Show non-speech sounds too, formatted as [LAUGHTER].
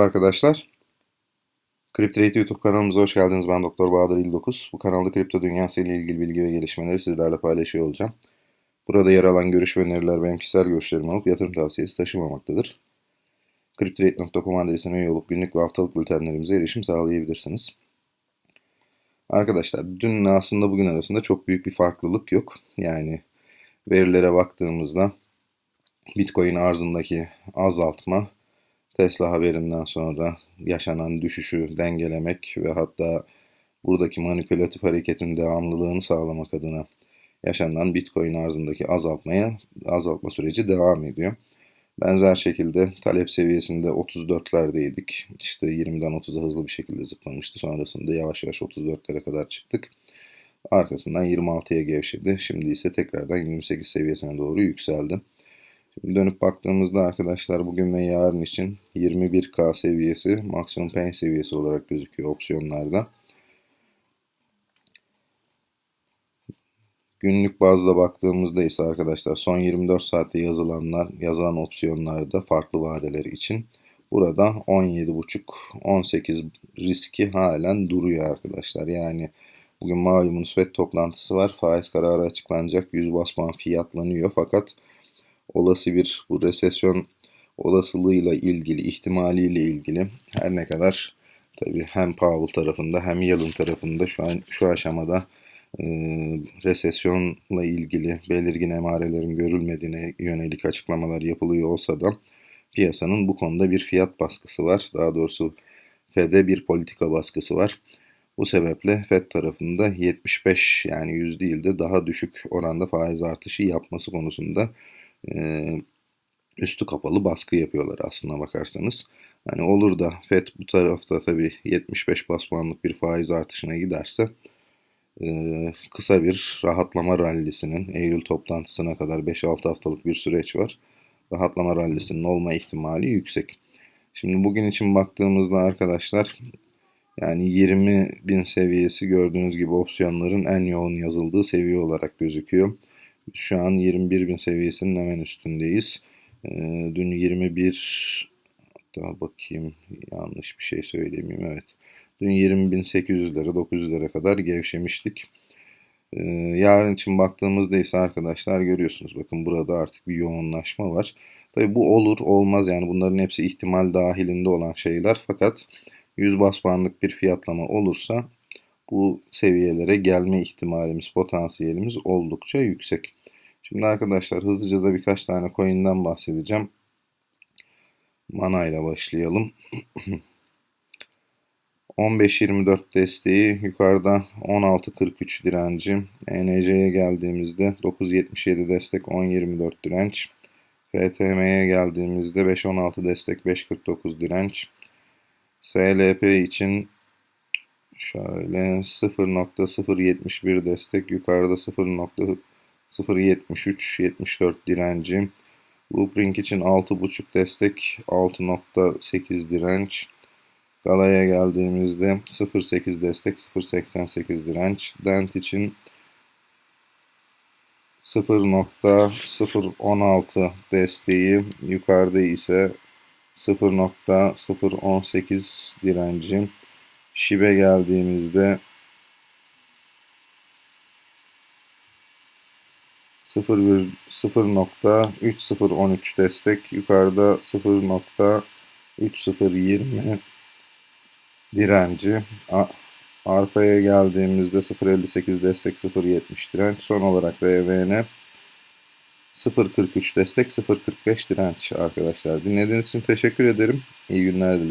Merhaba arkadaşlar. CryptoRate YouTube kanalımıza hoş geldiniz. Ben Doktor Bahadır İldokuz. Bu kanalda kripto dünyası ile ilgili bilgi ve gelişmeleri sizlerle paylaşıyor olacağım. Burada yer alan görüş ve öneriler benim kişisel görüşlerim olup yatırım tavsiyesi taşımamaktadır. CryptoRate.com adresine üye olup günlük ve haftalık bültenlerimize erişim sağlayabilirsiniz. Arkadaşlar dün aslında bugün arasında çok büyük bir farklılık yok. Yani verilere baktığımızda Bitcoin arzındaki azaltma Tesla haberinden sonra yaşanan düşüşü dengelemek ve hatta buradaki manipülatif hareketin devamlılığını sağlamak adına yaşanan Bitcoin arzındaki azaltmaya azaltma süreci devam ediyor. Benzer şekilde talep seviyesinde 34'lerdeydik. İşte 20'den 30'a hızlı bir şekilde zıplamıştı. Sonrasında yavaş yavaş 34'lere kadar çıktık. Arkasından 26'ya gevşedi. Şimdi ise tekrardan 28 seviyesine doğru yükseldi. Dönüp baktığımızda arkadaşlar bugün ve yarın için 21K seviyesi maksimum pain seviyesi olarak gözüküyor opsiyonlarda. Günlük bazda baktığımızda ise arkadaşlar son 24 saatte yazılanlar, yazılan opsiyonlarda farklı vadeler için burada 17.5-18 riski halen duruyor arkadaşlar. Yani bugün malumunuz FED toplantısı var. Faiz kararı açıklanacak. 100 bas puan fiyatlanıyor fakat olası bir bu resesyon olasılığıyla ilgili, ihtimaliyle ilgili her ne kadar tabii hem Powell tarafında hem Yellen tarafında şu an şu aşamada e, resesyonla ilgili belirgin emarelerin görülmediğine yönelik açıklamalar yapılıyor olsa da piyasanın bu konuda bir fiyat baskısı var. Daha doğrusu Fed'e bir politika baskısı var. Bu sebeple Fed tarafında 75 yani 100 değil de daha düşük oranda faiz artışı yapması konusunda üstü kapalı baskı yapıyorlar aslına bakarsanız. Hani olur da FED bu tarafta tabii 75 bas puanlık bir faiz artışına giderse kısa bir rahatlama rallisinin Eylül toplantısına kadar 5-6 haftalık bir süreç var. Rahatlama rallisinin olma ihtimali yüksek. Şimdi bugün için baktığımızda arkadaşlar yani 20 bin seviyesi gördüğünüz gibi opsiyonların en yoğun yazıldığı seviye olarak gözüküyor. Şu an 21 bin seviyesinin hemen üstündeyiz. E, dün 21 daha bakayım yanlış bir şey söylemeyeyim evet. Dün 20.800'lere 900'lere kadar gevşemiştik. Ee, yarın için baktığımızda ise arkadaşlar görüyorsunuz bakın burada artık bir yoğunlaşma var. Tabi bu olur olmaz yani bunların hepsi ihtimal dahilinde olan şeyler fakat 100 bas puanlık bir fiyatlama olursa bu seviyelere gelme ihtimalimiz, potansiyelimiz oldukça yüksek. Şimdi arkadaşlar hızlıca da birkaç tane coin'den bahsedeceğim. Mana ile başlayalım. [CLEARS THROAT] 15.24 desteği yukarıda 16.43 direnci. ENC'ye geldiğimizde 9.77 destek 10.24 direnç. FTM'ye geldiğimizde 5.16 destek 5.49 direnç. SLP için şöyle 0.071 destek yukarıda 0.073 74 direnci. Loopring için 6.5 destek 6.8 direnç. Galaya geldiğimizde 0.8 destek 0.88 direnç. Dent için 0.016 desteği yukarıda ise 0.018 direnci. Şibe geldiğimizde 0.3013 destek yukarıda 0.3020 direnci. Arpa'ya geldiğimizde 0.58 destek 0.70 direnç. Son olarak RVN 0.43 destek 0.45 direnç arkadaşlar. Dinlediğiniz için teşekkür ederim. İyi günler dilerim.